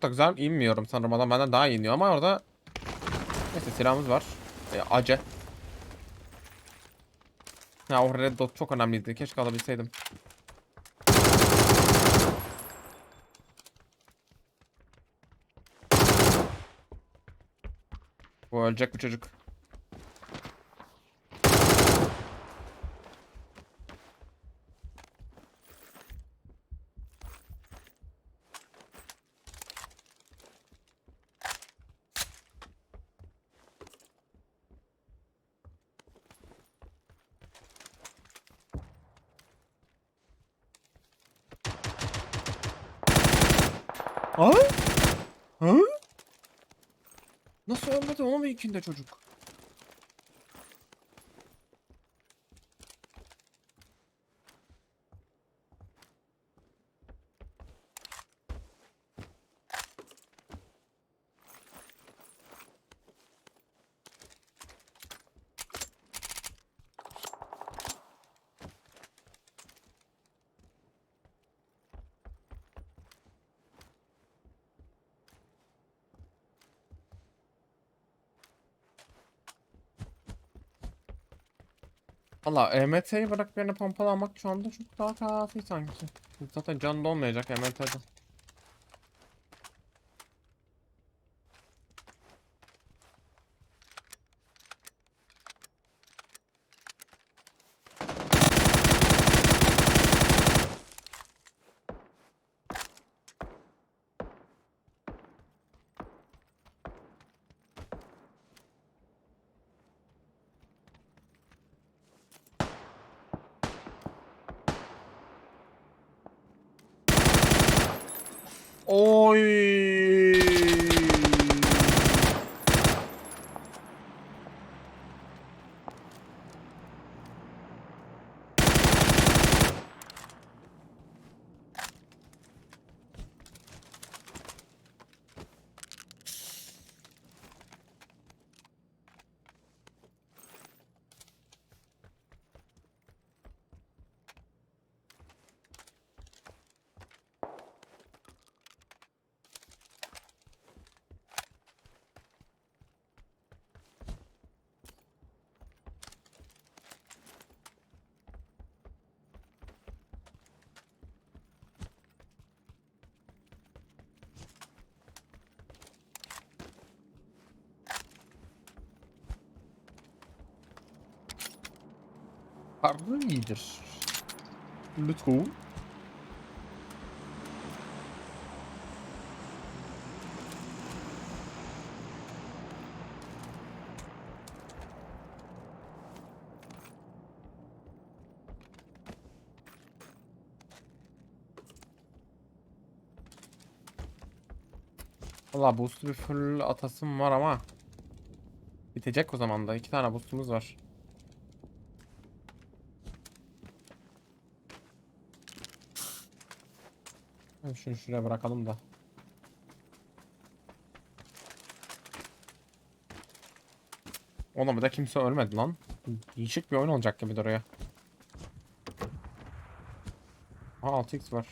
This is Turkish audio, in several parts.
çok da güzel inmiyorum sanırım adam benden daha iyi iniyor ama orada neyse silahımız var. E, acı. Ya o red dot çok önemliydi. Keşke alabilseydim. Bu ölecek bu çocuk. Ha? Ha? Nasıl ikinde çocuk? Valla EMT'yi bırak birine pompalamak şu anda çok daha kafi sanki. Zaten can dolmayacak EMT'de. Oy. Harbi iyidir. Lütfen. Valla boost'u bir full atasım var ama bitecek o zaman da. iki tane boost'umuz var. Şunu şuraya bırakalım da. Bir de kimse ölmedi lan. Değişik bir oyun olacak gibi duruyor. Ha 6x var.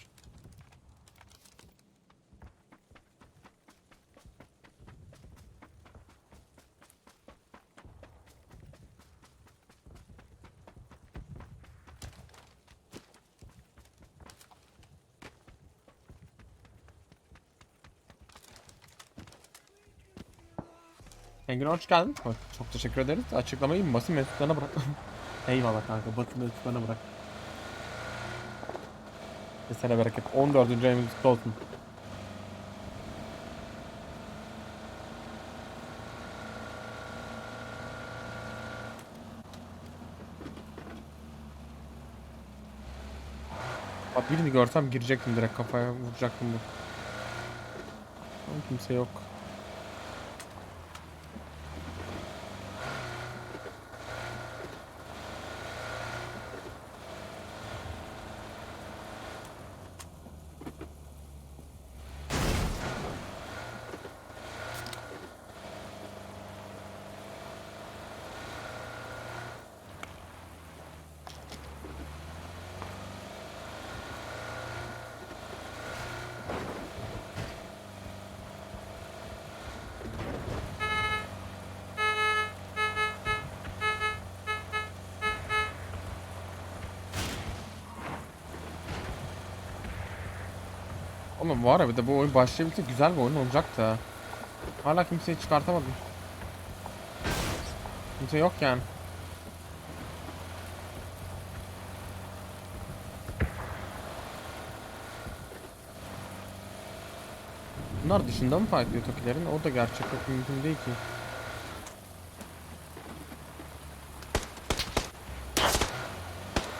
Engin hoş geldin. Çok teşekkür ederiz. Açıklamayı basın mensuplarına bırak. Eyvallah kanka basın mensuplarına bırak. Kesene bereket. 14. ayımız kutlu olsun. Bak birini görsem girecektim direkt kafaya vuracaktım bu. Kimse yok. Oğlum var ya bir de bu oyun başlayabilse güzel bir oyun olacak da. Hala kimseyi çıkartamadım. Kimse yok yani. Bunlar dışında mı fightlıyor Tokilerin? O da gerçek çok mümkün değil ki.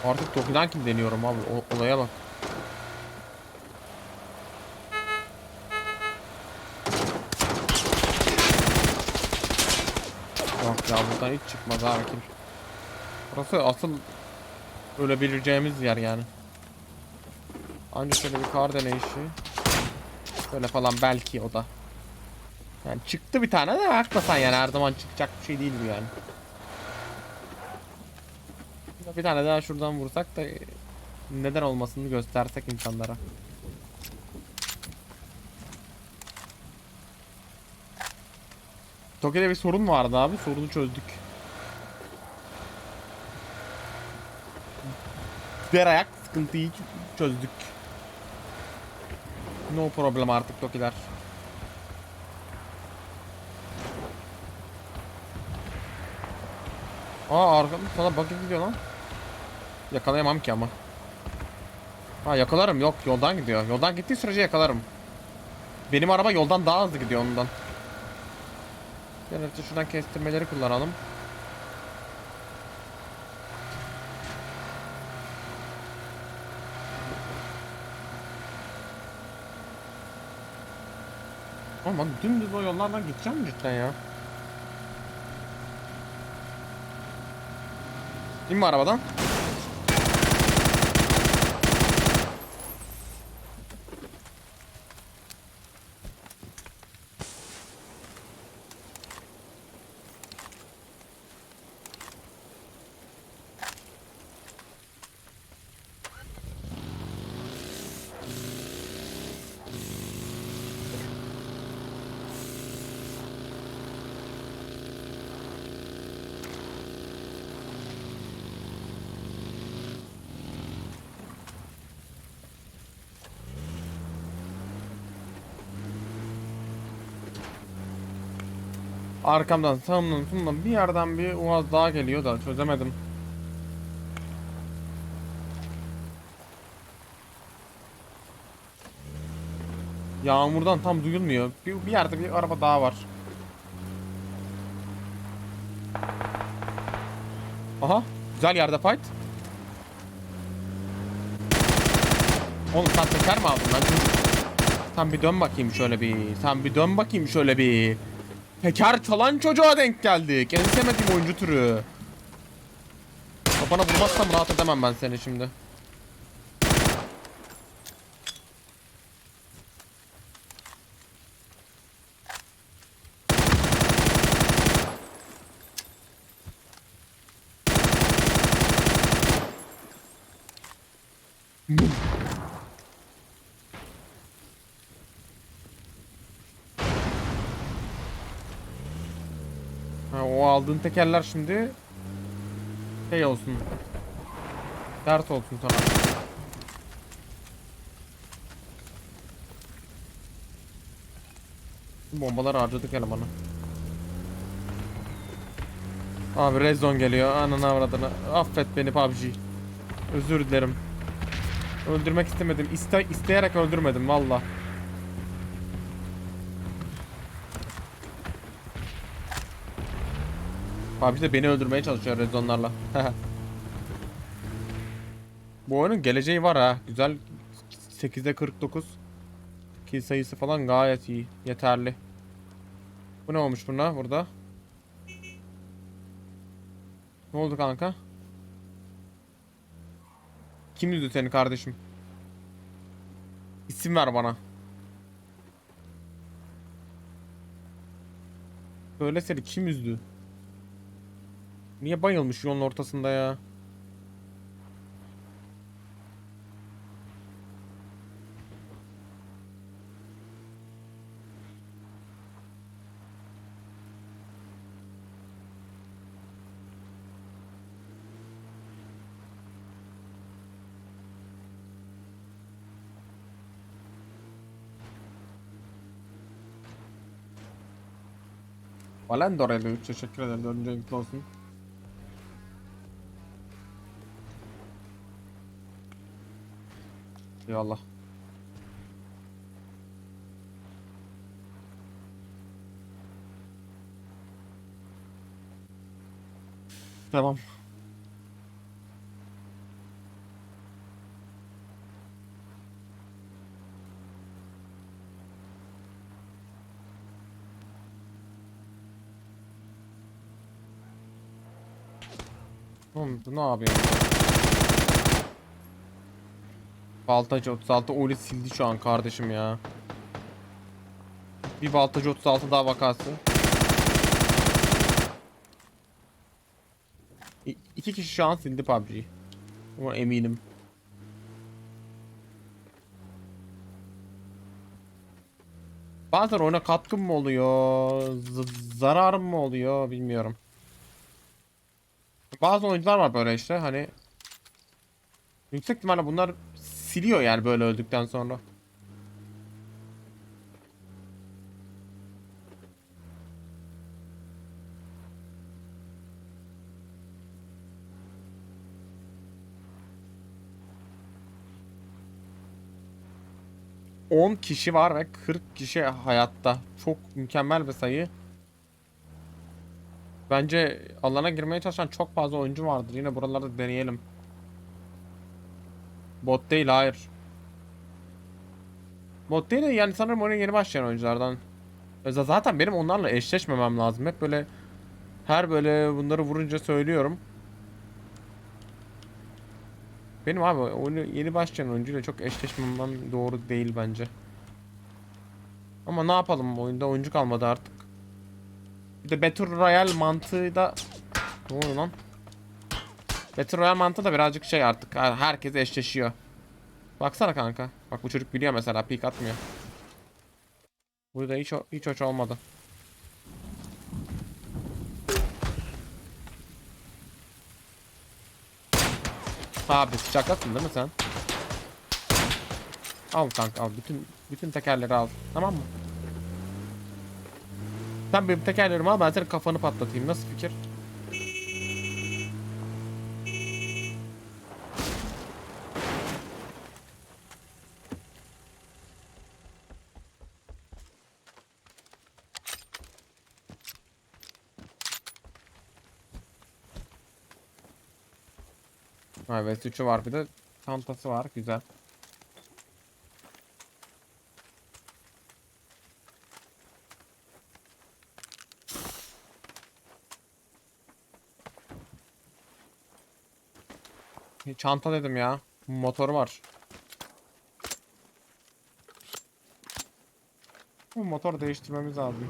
Artık Toki'den kim deniyorum abi o, olaya bak. Ya buradan hiç çıkmaz abi kim. Burası asıl ölebileceğimiz yer yani. Ancak şöyle bir kar deneyişi. Böyle falan belki o da. Yani çıktı bir tane de hakikaten yani her zaman çıkacak bir şey değil bu yani. Bir tane daha şuradan vursak da neden olmasını göstersek insanlara. Tokyo'da bir sorun vardı abi. Sorunu çözdük. Diğer ayak sıkıntıyı çözdük. No problem artık Tokiler. Aa arkamda sana bakıp gidiyor lan. Yakalayamam ki ama. Ha yakalarım yok yoldan gidiyor. Yoldan gittiği sürece yakalarım. Benim araba yoldan daha hızlı gidiyor ondan. Önce şuradan kestirmeleri kullanalım. Ama dümdüz o yollardan gideceğim cidden ya? İnme arabadan. Arkamdan sağımdan solumdan bir yerden bir uaz daha geliyor da çözemedim. Yağmurdan tam duyulmuyor. Bir, bir yerde bir araba daha var. Aha güzel yerde fight. Oğlum sen teker mi aldın lan? Sen bir dön bakayım şöyle bir. Sen bir dön bakayım şöyle bir. Teker çalan çocuğa denk geldik. En sevmediğim oyuncu türü. Kafana vurmazsam rahat edemem ben seni şimdi. Ha, o aldığın tekerler şimdi şey olsun. Dert olsun sana. Bombaları harcadık elemanı. Abi red zone geliyor. Ananı avradını. Affet beni PUBG. Özür dilerim. Öldürmek istemedim. İste isteyerek öldürmedim valla. Abi de beni öldürmeye çalışıyor red zone'larla. Bu oyunun geleceği var ha. Güzel 8'de 49. Kill sayısı falan gayet iyi. Yeterli. Bu ne olmuş buna burada? Ne oldu kanka? Kim üzdü seni kardeşim? İsim ver bana. Söyle seni kim üzdü? Niye bayılmış yolun ortasında ya? Valen de oraya teşekkür ederim. Öncelikle olsun. Eyvallah. Tamam. Oğlum bu ne yapıyor? Baltacı 36 Oli sildi şu an kardeşim ya. Bir baltacı 36 daha vakası. İ iki kişi şu an sildi PUBG'yi. Ama eminim. Bazen oyuna katkım mı oluyor? zararım mı oluyor bilmiyorum. Bazı oyuncular var böyle işte hani Yüksek ihtimalle bunlar siliyor yani böyle öldükten sonra. ...10 kişi var ve 40 kişi hayatta. Çok mükemmel bir sayı. Bence alana girmeye çalışan çok fazla oyuncu vardır. Yine buralarda deneyelim. Bot değil hayır. Bot değil de yani sanırım oyuna yeni başlayan oyunculardan. E Zaten benim onlarla eşleşmemem lazım. Hep böyle her böyle bunları vurunca söylüyorum. Benim abi oyunu yeni başlayan oyuncuyla çok eşleşmemem doğru değil bence. Ama ne yapalım oyunda oyuncu kalmadı artık. Bir de Battle Royale mantığı da ne oluyor lan? Battle Royale mantığı da birazcık şey artık. Her- Herkes eşleşiyor. Baksana kanka. Bak bu çocuk biliyor mesela pik atmıyor. Burada hiç hiç hoş olmadı. Abi şakasın değil mi sen? Al kanka al bütün bütün tekerleri al. Tamam mı? Sen benim tekerlerimi al ben senin kafanı patlatayım. Nasıl fikir? Evet 3'ü var bir de çantası var güzel. Çanta dedim ya. Motoru var. Bu motor değiştirmemiz lazım.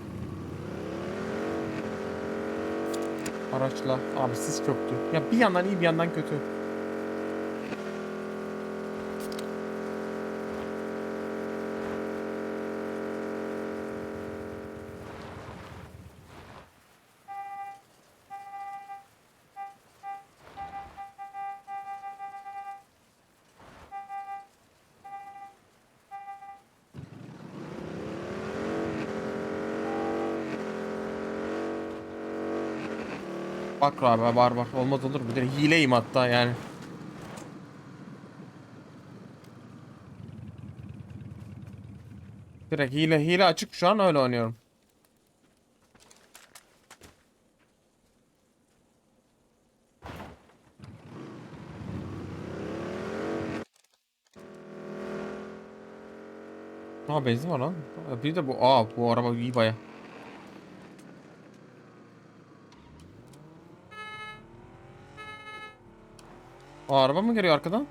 Araçla. Abi sis çöktü. Ya bir yandan iyi bir yandan kötü. Bak abi var var. Olmaz olur. Bir de hileyim hatta yani. Direkt hile hile açık şu an öyle oynuyorum. Aa benzin var lan. Bir de bu aa bu araba iyi baya. O araba mı geliyor arkadan?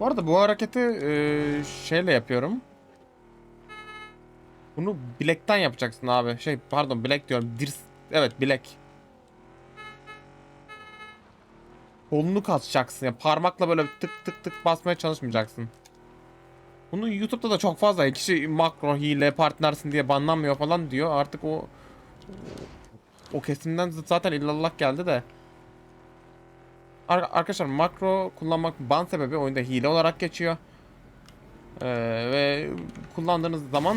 Bu arada bu hareketi eee, şeyle yapıyorum. Bunu bilekten yapacaksın abi. Şey pardon bilek diyorum. Dirs evet bilek. Kolunu kasacaksın ya. Parmakla böyle tık tık tık basmaya çalışmayacaksın. Bunu YouTube'da da çok fazla kişi makro hile partnersin diye banlanmıyor falan diyor. Artık o o kesimden zaten illallah geldi de. Ar- arkadaşlar makro kullanmak ban sebebi oyunda hile olarak geçiyor. Ee, ve kullandığınız zaman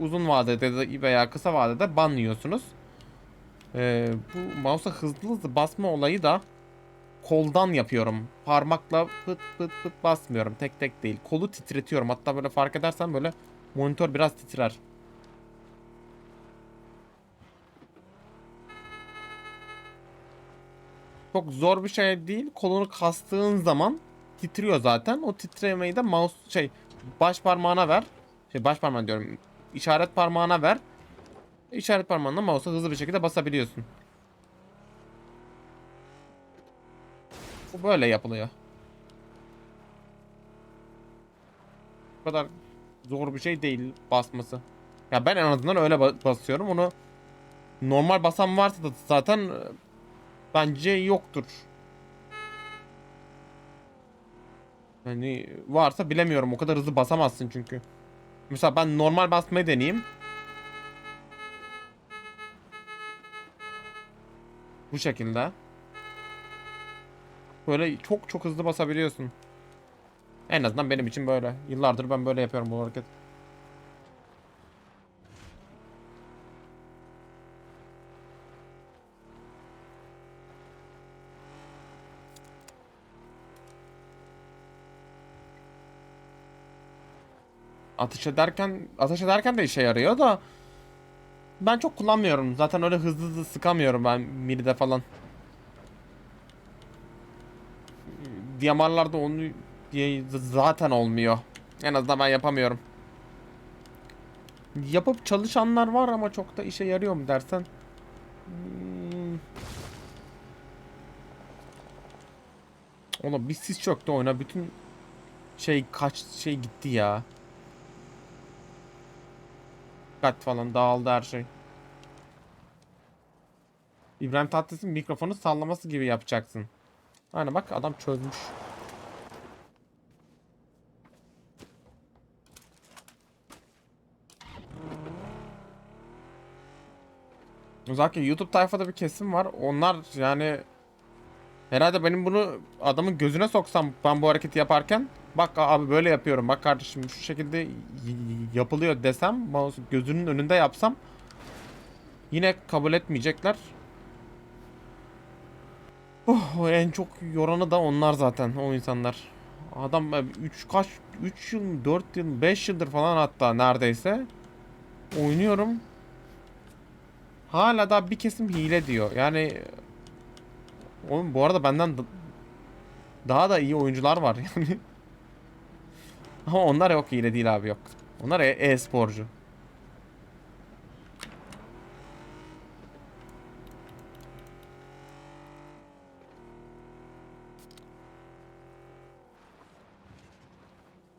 uzun vadede de- veya kısa vadede ban yiyorsunuz. Ee, bu mouse'a hızlı hızlı basma olayı da koldan yapıyorum. Parmakla pıt pıt pıt basmıyorum. Tek tek değil. Kolu titretiyorum. Hatta böyle fark edersen böyle monitör biraz titrer. Çok zor bir şey değil. Kolunu kastığın zaman titriyor zaten. O titremeyi de mouse şey baş parmağına ver. Şey baş parmağına diyorum. İşaret parmağına ver. İşaret parmağınla mouse'a hızlı bir şekilde basabiliyorsun. Bu böyle yapılıyor. Bu kadar zor bir şey değil basması. Ya ben en azından öyle ba- basıyorum. Onu normal basan varsa da zaten e, bence yoktur. Yani varsa bilemiyorum. O kadar hızlı basamazsın çünkü. Mesela ben normal basmayı deneyeyim. Bu şekilde. Böyle çok çok hızlı basabiliyorsun. En azından benim için böyle. Yıllardır ben böyle yapıyorum bu hareket. Ateş ederken ateş ederken de işe yarıyor da ben çok kullanmıyorum. Zaten öyle hızlı hızlı sıkamıyorum ben miride falan. Diyamarlarda onu diye zaten olmuyor. En azından ben yapamıyorum. Yapıp çalışanlar var ama çok da işe yarıyor mu dersen. Hmm. Oğlum bir sis çöktü oyuna. Bütün şey kaç şey gitti ya. Dikkat falan dağıldı her şey. İbrahim Tatlıses'in mikrofonu sallaması gibi yapacaksın. Aynen bak adam çözmüş. Özellikle YouTube tayfada bir kesim var. Onlar yani herhalde benim bunu adamın gözüne soksam ben bu hareketi yaparken bak abi böyle yapıyorum. Bak kardeşim şu şekilde yapılıyor desem gözünün önünde yapsam yine kabul etmeyecekler. Oh, en çok yoranı da onlar zaten o insanlar. Adam 3 kaç 3 yıl 4 yıl 5 yıldır falan hatta neredeyse oynuyorum. Hala da bir kesim hile diyor. Yani oğlum bu arada benden da- daha da iyi oyuncular var yani. Ama onlar yok hile değil abi yok. Onlar e- e-sporcu.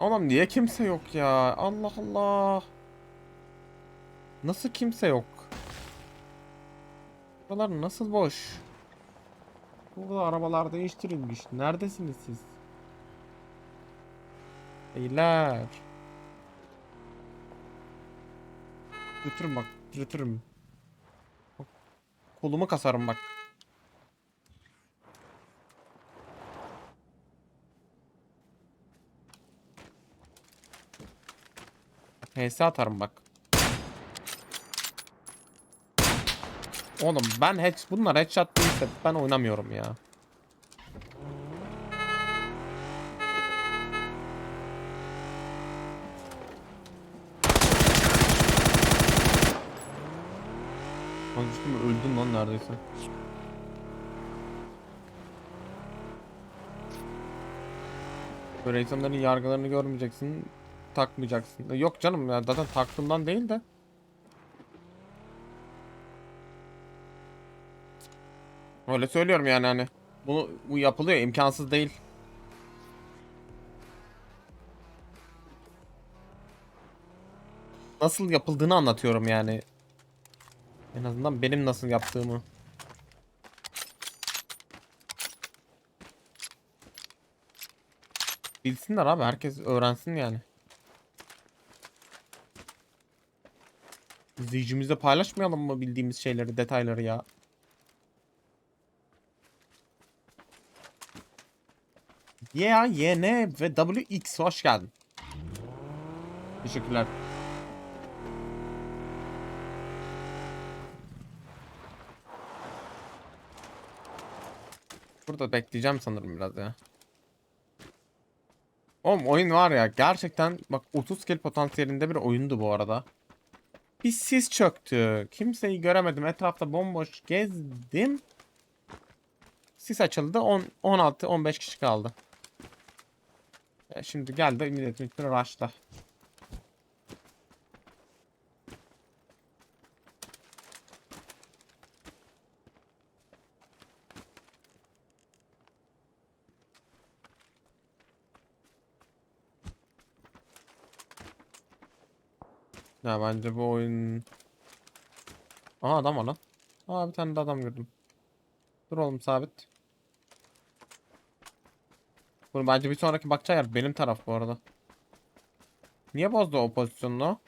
Oğlum niye kimse yok ya? Allah Allah. Nasıl kimse yok? Buralar nasıl boş? Burada arabalar değiştirilmiş. Neredesiniz siz? Beyler. Götürün bak. Götürün. Kolumu kasarım bak. HS atarım bak. Oğlum ben head bunlar headshot değilse ben oynamıyorum ya. Konuştum öldün lan neredeyse. Böyle insanların yargılarını görmeyeceksin, takmayacaksın. Yok canım ya zaten taktığımdan değil de. Öyle söylüyorum yani hani. Bunu bu yapılıyor imkansız değil. Nasıl yapıldığını anlatıyorum yani. En azından benim nasıl yaptığımı. Bilsinler abi herkes öğrensin yani. İzleyicimizle paylaşmayalım mı bildiğimiz şeyleri, detayları ya? Yeah, YN ve WX hoş geldin. Teşekkürler. Burada bekleyeceğim sanırım biraz ya. Oğlum oyun var ya gerçekten bak 30 kill potansiyelinde bir oyundu bu arada. Bir sis çöktü. Kimseyi göremedim. Etrafta bomboş gezdim. Sis açıldı. 10 16 15 kişi kaldı. E şimdi geldi milletin üstüne rush'ta. Ya bence bu oyun... Aha adam var lan. Aa bir tane de adam gördüm. Dur oğlum sabit. Bunu bence bir sonraki bakacağı yer benim taraf bu arada. Niye bozdu o pozisyonunu?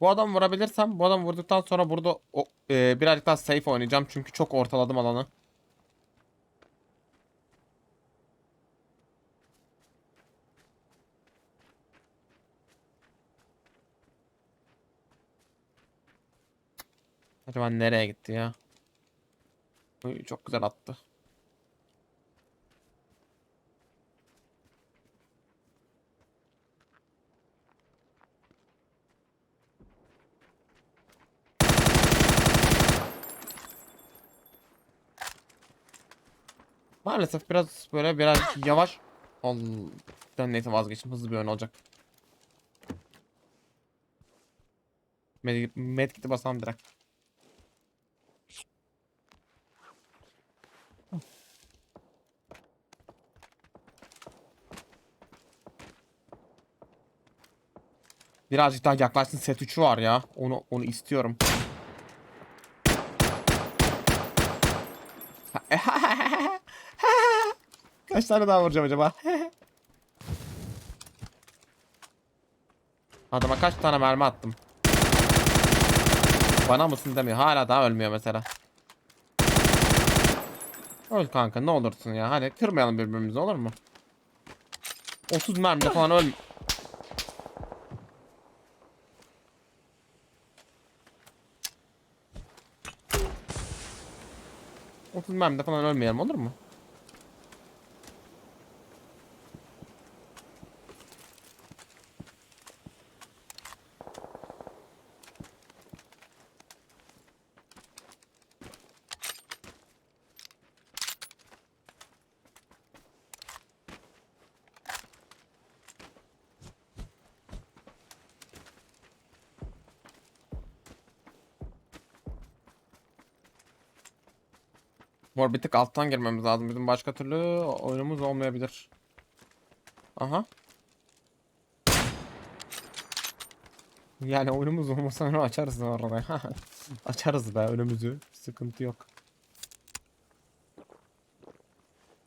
Bu adam vurabilirsem bu adam vurduktan sonra burada o, e, birazcık daha safe oynayacağım çünkü çok ortaladım alanı. Acaba nereye gitti ya? Çok güzel attı. Maalesef biraz böyle biraz yavaş. Ben neyse vazgeçtim. Hızlı bir oyun olacak. Med Medkit'i basalım direkt. Birazcık daha yaklaşsın set 3'ü var ya. Onu onu istiyorum. Kaç tane daha vuracağım acaba? Adama kaç tane mermi attım. Bana mısın demiyor. Hala daha ölmüyor mesela. Öl kanka ne olursun ya. Hadi kırmayalım birbirimizi olur mu? 30 mermide falan öl. Otuz mermide falan ölmeyelim olur mu? Mor bir tık alttan girmemiz lazım. Bizim başka türlü oyunumuz olmayabilir. Aha. Yani oyunumuz olmasa onu açarız orada. açarız be önümüzü. Sıkıntı yok.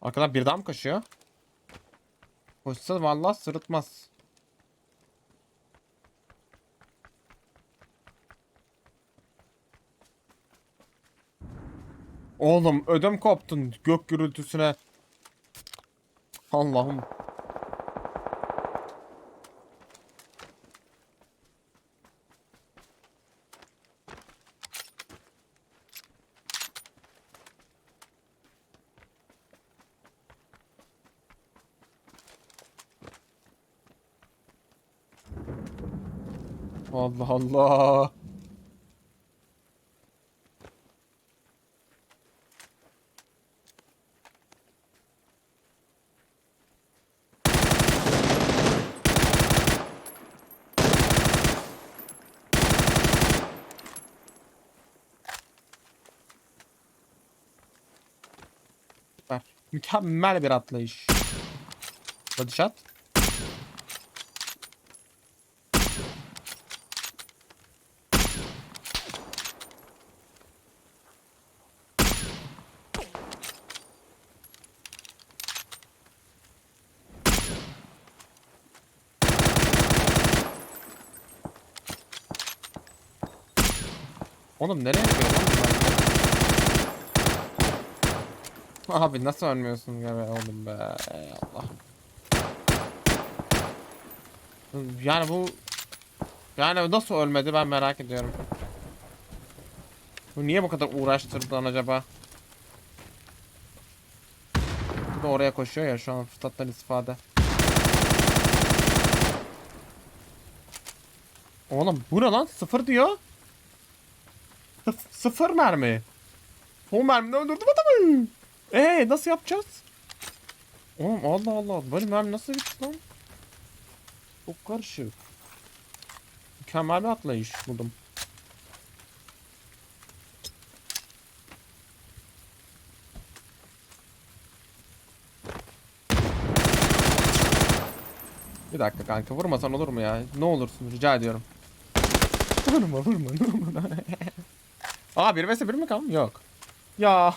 Arkadan bir daha mı koşuyor? Koşsa vallahi sırıtmaz. Oğlum ödüm koptun gök gürültüsüne. Allah'ım. Allah Allah. Mükemmel bir atlayış. Body shot. Oğlum nereye gidiyor lan? Abi nasıl ölmüyorsun ya oğlum be Allah. Yani bu yani nasıl ölmedi ben merak ediyorum. Bu niye bu kadar uğraştırdın acaba? Bu da oraya koşuyor ya şu an fırsattan istifade. Oğlum bu ne lan? Sıfır diyor. Sıf- sıfır mermi. O mermini öldürdüm adamı. Ee nasıl yapacağız? Oğlum Allah Allah. Böyle mermi nasıl bitti lan? Çok karışık. Mükemmel bir atlayış buldum. Bir dakika kanka vurmasan olur mu ya? Ne olursun rica ediyorum. Vurma vurma vurma. Aa 1 vs 1 mi kaldı? Yok. Ya.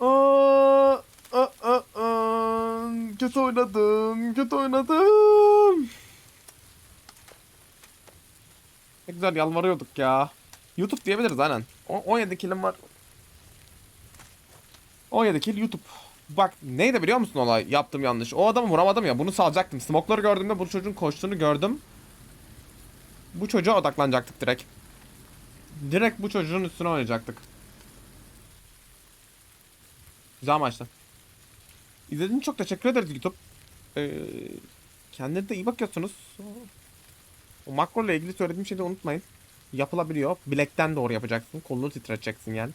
Aa, aa, aa, aa. Kötü oynadım. Kötü oynadım. Ne güzel yalvarıyorduk ya. YouTube diyebiliriz aynen. O, 17 killim var. 17 kill YouTube. Bak neydi biliyor musun olay? Yaptığım yanlış. O adamı vuramadım ya. Bunu salacaktım. Smoke'ları gördüğümde bu çocuğun koştuğunu gördüm. Bu çocuğa odaklanacaktık direkt. Direkt bu çocuğun üstüne oynayacaktık. Güzel maçtı. İzlediğiniz çok teşekkür ederiz YouTube. Ee, kendinize iyi bakıyorsunuz. O makro ile ilgili söylediğim şeyi de unutmayın. Yapılabiliyor. Bilekten doğru yapacaksın. Kolunu titreteceksin yani.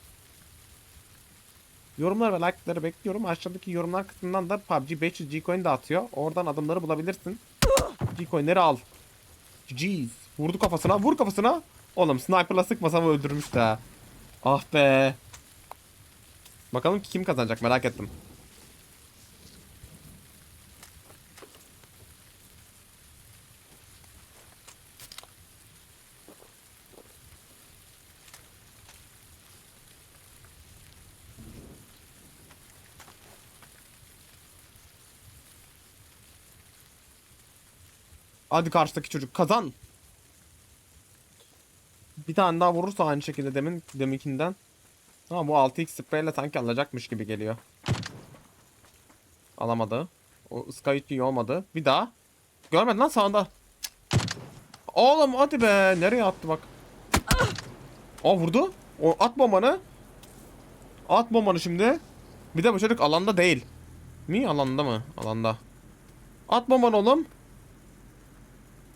Yorumlar ve like'ları bekliyorum. Aşağıdaki yorumlar kısmından da PUBG 500 G-Coin dağıtıyor. Oradan adımları bulabilirsin. G-Coin'leri al. Jeez. Vurdu kafasına. Vur kafasına. Oğlum sniper'la sıkmasam öldürmüş de. Ah be. Bakalım kim kazanacak merak ettim. Hadi karşıdaki çocuk kazan. Bir tane daha vurursa aynı şekilde demin deminkinden. Ama bu 6x spreyle sanki alacakmış gibi geliyor. Alamadı. O Sky hiç iyi olmadı. Bir daha. Görmedin lan sağında. Oğlum hadi be. Nereye attı bak. O vurdu. O at bombanı. At bombanı şimdi. Bir de bu çocuk alanda değil. Mi alanda mı? Alanda. At bombanı oğlum.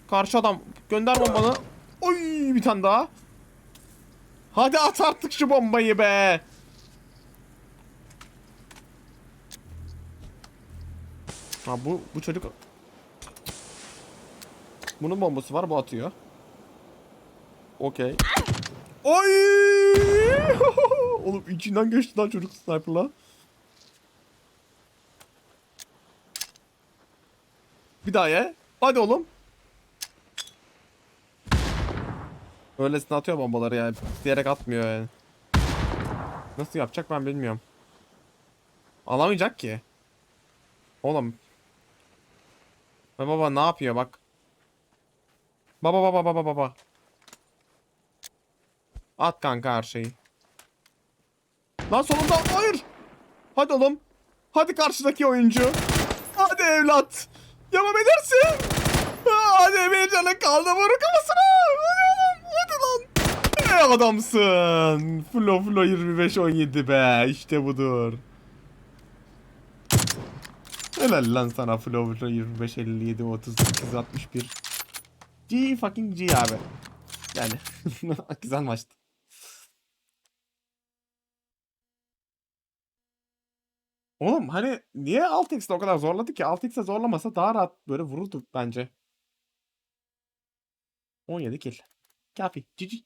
Karşı adam gönder bombanı. Oy bir tane daha. Hadi at artık şu bombayı be. Ha bu bu çocuk Bunun bombası var bu atıyor. Okey. Oy! Oğlum içinden geçti lan çocuk sniper'la. Bir daha ye. Hadi oğlum. Öylesine atıyor bombaları yani. Diyerek atmıyor yani. Nasıl yapacak ben bilmiyorum. Alamayacak ki. Oğlum. Baba ne yapıyor bak. Baba baba baba baba. At kanka her şeyi. Lan sonunda hayır. Hadi oğlum. Hadi karşıdaki oyuncu. Hadi evlat. Yapabilirsin. Hadi bir canın kaldı vur kafasına. Adamsın. Flo Flo 25 17 be. İşte budur. Helal lan sana Flo Flo 25 57 38 61. G fucking G abi. Yani güzel maçtı. Oğlum hani niye 6x'de o kadar zorladı ki? 6x'e zorlamasa daha rahat böyle vururdu bence. 17 kill. Kafi. GG.